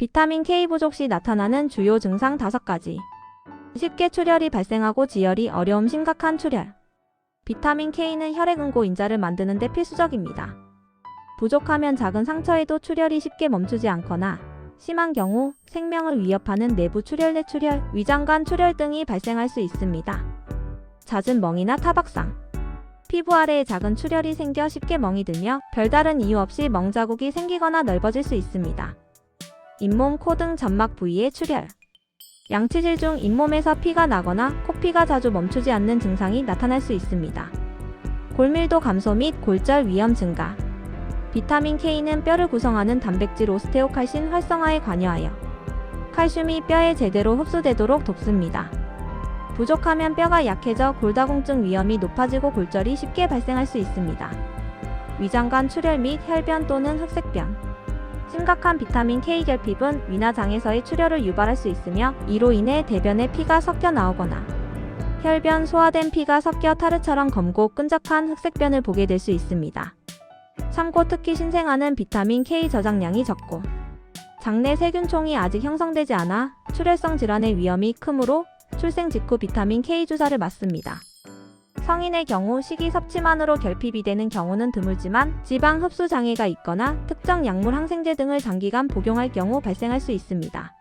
비타민 K 부족 시 나타나는 주요 증상 5가지. 쉽게 출혈이 발생하고 지혈이 어려움 심각한 출혈. 비타민 K는 혈액응고 인자를 만드는 데 필수적입니다. 부족하면 작은 상처에도 출혈이 쉽게 멈추지 않거나 심한 경우 생명을 위협하는 내부 출혈 내 출혈, 위장관 출혈 등이 발생할 수 있습니다. 잦은 멍이나 타박상. 피부 아래에 작은 출혈이 생겨 쉽게 멍이 들며 별다른 이유 없이 멍 자국이 생기거나 넓어질 수 있습니다. 잇몸, 코 등 점막 부위의 출혈. 양치질 중 잇몸에서 피가 나거나 코피가 자주 멈추지 않는 증상이 나타날 수 있습니다. 골밀도 감소 및 골절 위험 증가. 비타민 K는 뼈를 구성하는 단백질 오스테오칼신 활성화에 관여하여 칼슘이 뼈에 제대로 흡수되도록 돕습니다. 부족하면 뼈가 약해져 골다공증 위험이 높아지고 골절이 쉽게 발생할 수 있습니다. 위장관 출혈 및 혈변 또는 흑색변. 심각한 비타민 K 결핍은 위나 장에서의 출혈을 유발할 수 있으며 이로 인해 대변에 피가 섞여 나오거나 혈변, 소화된 피가 섞여 타르처럼 검고 끈적한 흑색변을 보게 될 수 있습니다. 참고 특히 신생아는 비타민 K 저장량이 적고 장내 세균총이 아직 형성되지 않아 출혈성 질환의 위험이 크므로 출생 직후 비타민 K 주사를 맞습니다. 성인의 경우 식이 섭취만으로 결핍이 되는 경우는 드물지만 지방 흡수 장애가 있거나 특정 약물 항생제 등을 장기간 복용할 경우 발생할 수 있습니다.